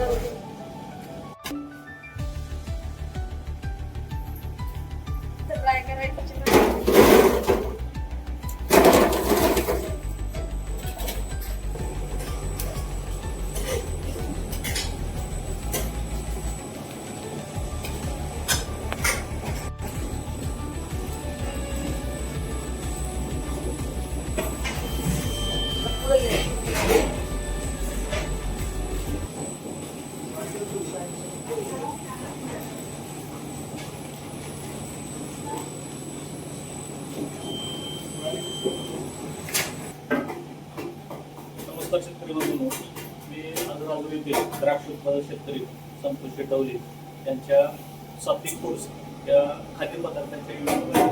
Gracias. नमस्कार शेतकरी बंधूंनो मी आजूबाजू येथे द्राक्ष उत्पादक शेतकरी संतोष शेटवले यांच्या सात्विक कोर्स या खाद्यपदार्थांच्या योजनेमध्ये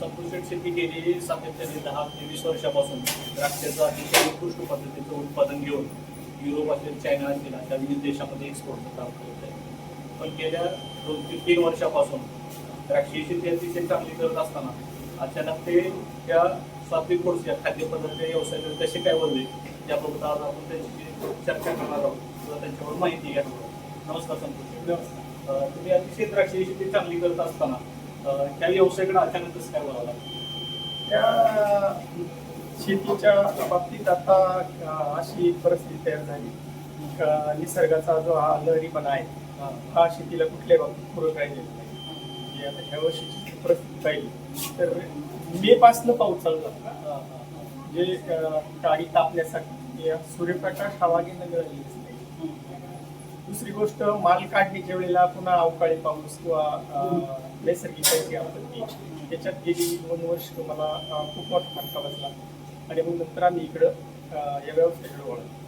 संतोष शेट शेती गेली सातत्याने दहा ते वीस वर्षापासून द्राक्षाचं अतिशय उत्कृष्ट पद्धतीचं उत्पादन घेऊन युरोप असेल चायना असेल अशा विविध देशामध्ये एक्सपोर्टचं काम करत आहे. पण गेल्या दोन ते तीन वर्षापासून द्राक्षी शेती अतिशय चांगली करत असताना अचानक ते त्या सात्विक कोर्स या खाद्यपदार्थ व्यवसायाकडे कसे काय वळले? याबाबत आज आपण त्यांची चर्चा करणार आहोत किंवा त्यांच्यावर माहिती घेणार आहोत. नमस्कार संतोष अं, तुम्ही अतिशय द्राक्षी शेती चांगली करत असताना त्या व्यवसायाकडे अचानक कसं काय वळाला? त्या शेतीच्या बाबतीत आता अशी परिस्थिती तयार झाली. का निसर्गाचा जो हा लहरीपणा आहे हां. शेतीला कुठल्या बाबतीत पूरक राहिलेला नाही. म्हणजे आता ह्या वर्षीची परिस्थिती पाहिली तर मे पासनं पाऊस चालू झाला. हां. जे काळी तापण्यासाठी सूर्यप्रकाश हवा घेणं गरजेचं नाही दुसरी गोष्ट माल काढणीच्या वेळेला पुन्हा अवकाळी पाऊस किंवा नैसर्गिक आपत्ती त्याच्यात गेली दोन वर्ष अ, खूप मोठा फटका बसला. आणि मग नंतर आम्ही इकडं या व्यवसायाकडे वळलो.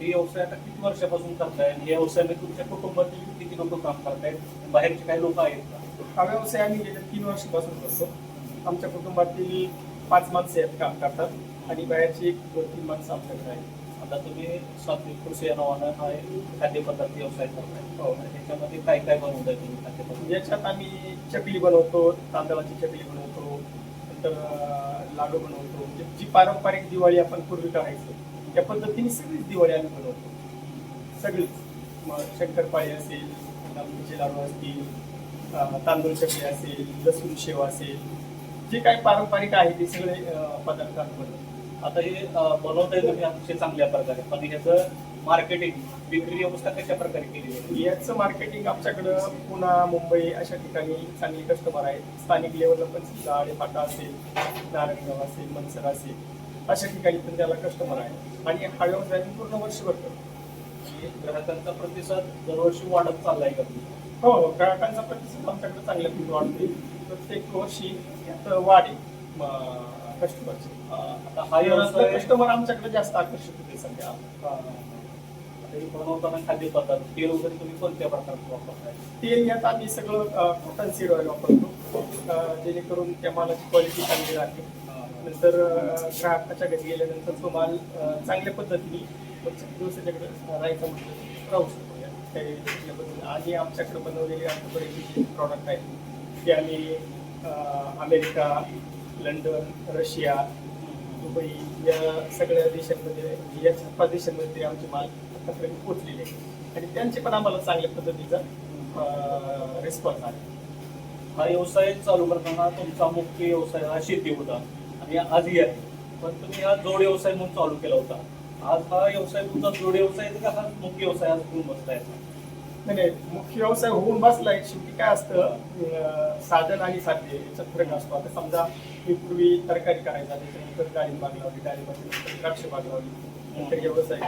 हे व्यवसाय आता किती वर्षापासून करताय? आणि या व्यवसायामध्ये तुमच्या कुटुंबातील किती लोक काम करतायत? बाहेरचे काही लोक आहेत का? हा व्यवसाय आम्ही गेल्या तीन वर्षापासून करतो. आमच्या कुटुंबातील पाच माणसं आहेत काम करतात आणि बाहेरची एक दोन तीन माणसं आमच्याकडे आहेत आता तुम्ही सात्विक कृषी या नावानं हा एक खाद्यपदार्थ व्यवसाय करताय. हो. त्याच्यामध्ये काय काय बनवताय तुम्ही खाद्यपदार्थ? याच्यात आम्ही चकली बनवतो तांदळाची चकली बनवतो नंतर लाडू बनवतो. म्हणजे जी पारंपरिक दिवाळी आपण पूर्वी करायचो त्या पद्धतीने सगळीच दिवाळी आम्ही बनवतो. सगळीच. मग शंकरपाळी असेल लाडू असतील तांदूळ चकली असेल लसूण शेव असेल जे काही पारंपरिक आहे ते सगळे अं, पदार्थ आम्ही बनवतो आता हे अं, बनवताय तुम्ही अतिशय चांगल्या प्रकारे. पण ह्याचं मार्केटिंग विक्री व्यवस्था कशा प्रकारे केली आहे? याचं मार्केटिंग आमच्याकडं पुणा मुंबई अशा ठिकाणी चांगले कस्टमर आहेत. स्थानिक लेवलला पण समजा आडेपाटा असेल नारायणगाव असेल मनसर असेल अशा ठिकाणी पण त्याला कस्टमर आहे आणि हा व्यवसाय पूर्ण वर्षभर करतो. ग्राहकांचा प्रतिसाद दरवर्षी वाढत चाललाय का? हो हो. ग्राहकांचा प्रतिसाद आमच्याकडे चांगल्या वाढतोय. प्रत्येक वर्षी वाढ आहे कस्टमरची आता हा व्यवसाय कस्टमर आमच्याकडे जास्त आकर्षित होते सध्या. हे बनवताना खाद्यपदार्थ तेल वगैरे तुम्ही कोणत्या प्रकारचं वापरताय? तेल यात आम्ही सगळं कॉटन सीड ऑइल वापरतो. जेणेकरून त्या मालाची क्वालिटी चांगली राहते. नंतर ग्राहकाच्या घरी गेल्यानंतर तो माल चांगल्या पद्धतीने दिवसाच्याकडे राहायचा म्हटलं राहू शकतो. या. आणि आमच्याकडे बनवलेले आतापर्यंत प्रॉडक्ट आहेत. आम्ही अमेरिका लंडन रशिया दुबई या सगळ्या देशांमध्ये या चार पाच देशांमध्ये आमचे माल आतापर्यंत पोचलेले आणि त्यांचे पण आम्हाला चांगल्या पद्धतीचा रिस्पॉन्स आहे हा व्यवसाय चालू करताना तुमचा मुख्य व्यवसाय हा शेती होता आणि आजही आहे. पण तुम्ही हा जोड व्यवसाय म्हणून चालू केला होता. आज हा व्यवसाय तुमचा जोड व्यवसाय आहे का हा मुख्य व्यवसाय आज होऊन बसलाय नाही नाही. मुख्य व्यवसाय होऊन बसलाय शेवटी काय असतं साधन आणि साध्य याच्यात फरक असतो. आता समजा मी पूर्वी तरकारी करायचा त्याच्यानंतर डाळिंब बाग लावली डाळिंबाची द्राक्ष बाग लावली नंतर व्यवसाय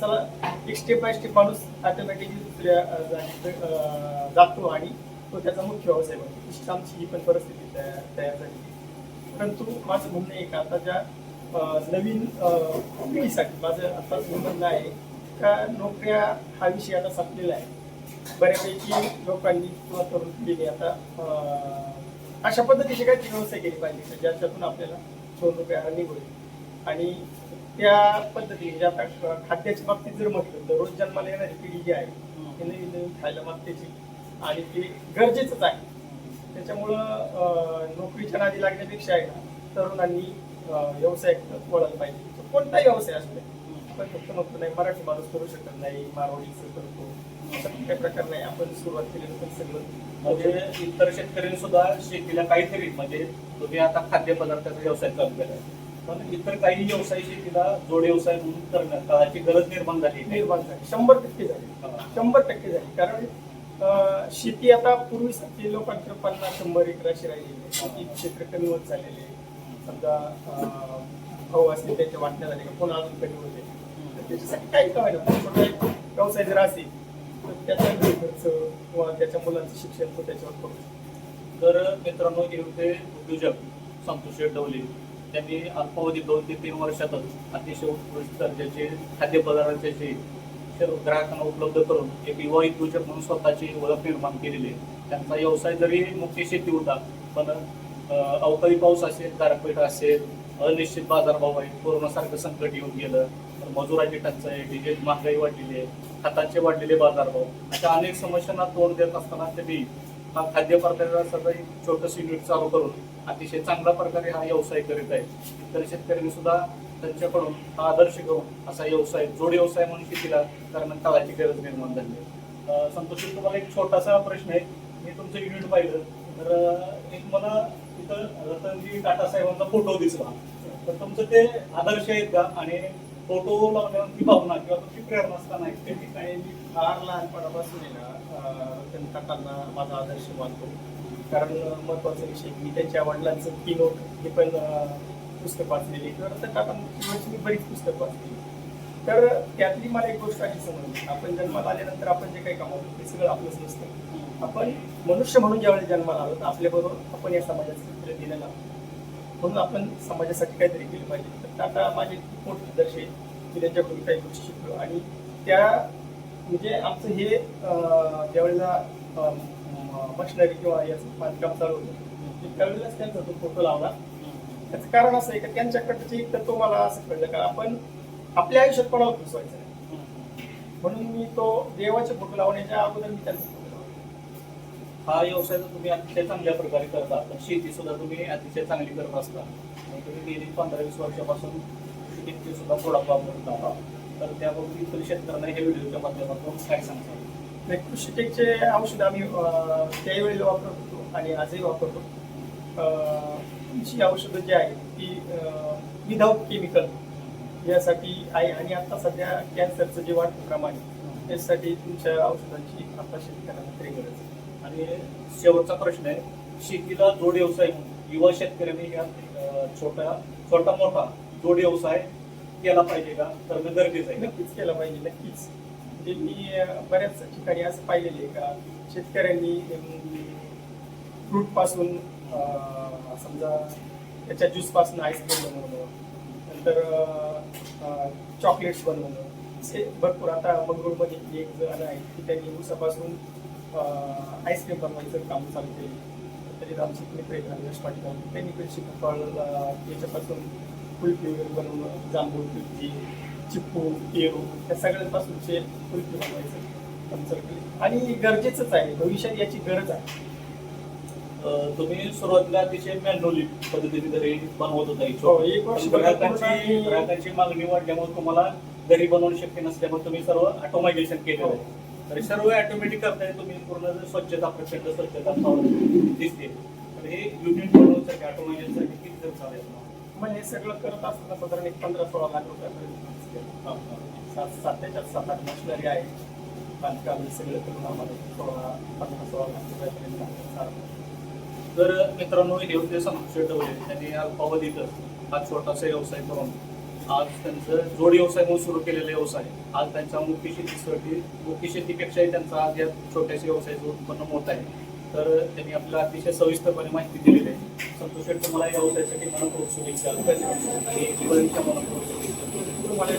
चला एक स्टेप बाय स्टेप माणूस ऑटोमॅटिकली दुसऱ्या अं, जातो आणि तो त्याचा मुख्य व्यवसाय बनतो तशीच आमची ही पण परिस्थिती तयार तयार झाली. परंतु माझं म्हणणं आहे का आता ज्या नवीन पिढीसाठी माझं आता म्हणणं आहे का नोकऱ्या हा विषय आता संपलेला आहे. बऱ्यापैकी लोकांनी किंवा तरुण पिढीने आता अशा पद्धतीचे काही व्यवसाय केली पाहिजे ज्याच्यातून आपल्याला दोन रुपये आरामी होईल आणि त्या पद्धतीने जे आता खाद्याच्या बाबतीत जर म्हटलं तर रोज जन्माला येणारी पिढी जी आहे ती नवीन नवीन खायला मागतेची आणि ते गरजेचंच आहे. त्याच्यामुळं नोकरीच्या नादी लागण्यापेक्षा आहे ना तरुणांनी व्यवसाय वळायला पाहिजे. कोणताही व्यवसाय असू आपण फक्त म्हणतो नाही मराठी माणूस करू शकत नाही मारवाडीचं करतो काही प्रकार नाही आपण सुरुवात केल्यानंतर सगळं म्हणजे इतर शेतकऱ्यांनी सुद्धा शेतीला काहीतरी म्हणजे तुम्ही आता खाद्यपदार्थाचा व्यवसाय चालू केलाय पण इतर काही व्यवसाय शेतीला जोड व्यवसाय म्हणून करण्यात काळाची गरज निर्माण झाली. निर्माण झाली शंभर टक्के झाली. शंभर टक्के झाली कारण शेती आता पूर्वीसारखी लोकांकडे पन्नास शंभर एकर अशी राहिलेली. शेती क्षेत्र कमी होत चाललेले. समजा भाऊ असतील त्यांच्या वाटण्या झाले का पुन्हा अजून कमी होते तर त्याच्यासाठी काही छोटा एक व्यवसाय जर असेल तर त्याचा खर्च किंवा त्याच्या मुलांचं शिक्षण तो त्याच्यावर करू तर मित्रांनो हे होते उद्योजक संतोष शेठ डवले त्यांनी अल्पावधी दोन ते तीन वर्षातच अतिशय उत्कृष्ट दर्जाचे खाद्यपदार्थाचे ग्राहकांना उपलब्ध करून एक युवा उद्योजक म्हणून स्वतःची ओळख निर्माण केलेली आहे त्यांचा व्यवसाय जरी मुख्य शेती होता पण अवकाळी पाऊस असेल गारपीट असेल अनिश्चित बाजारभाव आहे कोरोनासारखं संकट येऊन गेलं मजुराची टंचाई डिझेल महागाई वाढलेली आहे खतांचे वाढलेले बाजारभाव. अशा अनेक समस्यांना तोंड देत असताना त्यांनी हा खाद्यपदार्थाचं एक छोटंसं युनिट चालू करून अतिशय चांगल्या प्रकारे हा व्यवसाय करीत आहे. इतर शेतकऱ्यांनी सुद्धा त्यांच्याकडून हा आदर्श घेऊन असा व्यवसाय जोड व्यवसाय म्हणून शेतीला कारण काळाची गरज निर्माण झाली आहे. अं, संतोष तुम्हाला एक छोटासा प्रश्न आहे. मी तुमचं युनिट पाहिलं. तर एक मला तिथं रतनजी टाटा साहेबांचा फोटो दिसला. तर तुमचं ते आदर्श आहेत का? आणि फोटो लावण्यावर ती भावना किंवा तुमची प्रेरणा असताना ऐकते ते ठीक आहे मी फार लहानपणापासून आहे ना त्यांनी रतन माझा आदर्श मानतो. कारण महत्त्वाचा विषय मी त्यांच्या वडिलांचं की नोट हे पण पुस्तक वाचलेली किंवा रतन काकांची मी बरीच पुस्तक वाचलेली तर त्यातली मला एक गोष्ट अशी समजली. आपण जन्माला आल्यानंतर आपण जे काही कमावतो ते सगळं आपलंच नसतं. आपण मनुष्य म्हणून ज्यावेळेस जन्माला आलो तर आपल्याबरोबर आपण या समाजाचं चित्र दिलेलं आहोत म्हणून आपण समाजासाठी काहीतरी केलं पाहिजे. तर टाटा माझे मोठे आदर्श आहे मी त्यांच्याकडून काही गोष्टी शिकलो. आणि त्या म्हणजे आमचं हे ज्यावेळेला मशिनरी किंवा याचं बांधकाम चालू होतं त्यावेळेलाच त्यांचा तो फोटो लावला. त्याचं कारण असं आहे का त्यांच्याकडचे एक तत्व मला असं कळलं का आपण आपल्या आयुष्यात कोणाला फसवायचं म्हणून मी तो देवाचे फोटो लावण्याच्या अगोदर मी त्यांचा हा व्यवसाय जर तुम्ही अतिशय चांगल्या प्रकारे करता. पण शेती सुद्धा तुम्ही अतिशय चांगली करत असता. आणि तुम्ही गेली पंधरा वीस वर्षापासून शेतीची सुद्धा थोडाफार करता तर त्याबाबतीत तरी शेतकऱ्यांना हे व्हिडिओच्या माध्यमातून काय सांगता नाही, कृषीटेकचे औषध आम्ही अं, त्यावेळेला वापरत होतो आणि आजही वापरतो. अं, जी औषधं जी आहेत ती विदाऊट केमिकल यासाठी आहे आणि आता सध्या कॅन्सरचं जे वाढतं प्रमाण आहे, त्यासाठी तुमच्या औषधांची आता शेतकऱ्यांना तरी गरज आहे. आणि शेवटचा प्रश्न आहे शेतीला जोड व्यवसाय म्हणून युवा शेतकऱ्यांनी या छोटा छोटा मोठा जोड व्यवसाय केला पाहिजे का? तर गरजेचं आहे नक्कीच केला पाहिजे नक्कीच. म्हणजे मी बऱ्याच ठिकाणी असं पाहिलेलं आहे का शेतकऱ्यांनी फ्रूटपासून समजा त्याच्या ज्यूसपासून आईस्क्रीम बनवणं नंतर चॉकलेट्स बनवणं असे भरपूर आता मंगळूरमध्ये एक जण आहे की त्यांनी ऊसापासून आईस्क्रीम बनवायचं काम चालू केलं तरी रामसिक मित्र आहेत रामदास पाटील. त्यांनी पण अं, याच्यापासून कुल्फी वगैरे बनवणं जांभूळ कुल्फी चिप्पू पेरू या सगळ्यांपासूनचे कुल्फी बनवायचं आमचं केलं. आणि गरजेचंच आहे भविष्यात याची गरज आहे तुम्ही सुरुवातीला अतिशय मॅन्युअली पद्धतीने घरी बनवत होता ही एक वर्ष पण ग्राहकांची ग्राहकांची मागणी वाढल्यामुळे तुम्हाला घरी बनवणं शक्य नसल्यामुळे तुम्ही सर्व ऑटोमायझेशन केलेलं. आहे तर सर्व ऑटोमॅटिक करताय तुम्ही पूर्ण जर स्वच्छता प्रचंड स्वच्छता दिसते तर हे युनिट बनवण्यासाठी ऑटोमायझेशनसाठी किती खर्च याचा? मग हे सगळं करत असताना साधारण एक पंधरा सोळा लाख रुपयापर्यंत. सात सात त्याच्यात सात आठ मशिनरी आहे बांधकाम सगळं करून आम्हाला सोळा पंधरा सोळा लाख रुपयापर्यंत. तर मित्रांनो हे होते संतोष ठेवले त्यांनी अल्पावधीतच हा छोटासा व्यवसाय करून आज त्यांचं जोड व्यवसाय म्हणून सुरू केलेला व्यवसाय. आज त्यांच्या मुख्य शेतीसाठी मुख्य शेतीपेक्षाही त्यांचा आज या छोट्याशा व्यवसायाचं उत्पन्न मोठ आहे. तर त्यांनी आपल्याला अतिशय सविस्तरपणे माहिती दिलेली आहे. संतोष शेठ तुम्हाला या व्यवसायासाठी मनपूर्वक शुभेच्छा. आणि दिवाळीच्या मनपूर्वक शुभेच्छा. तुम्हाला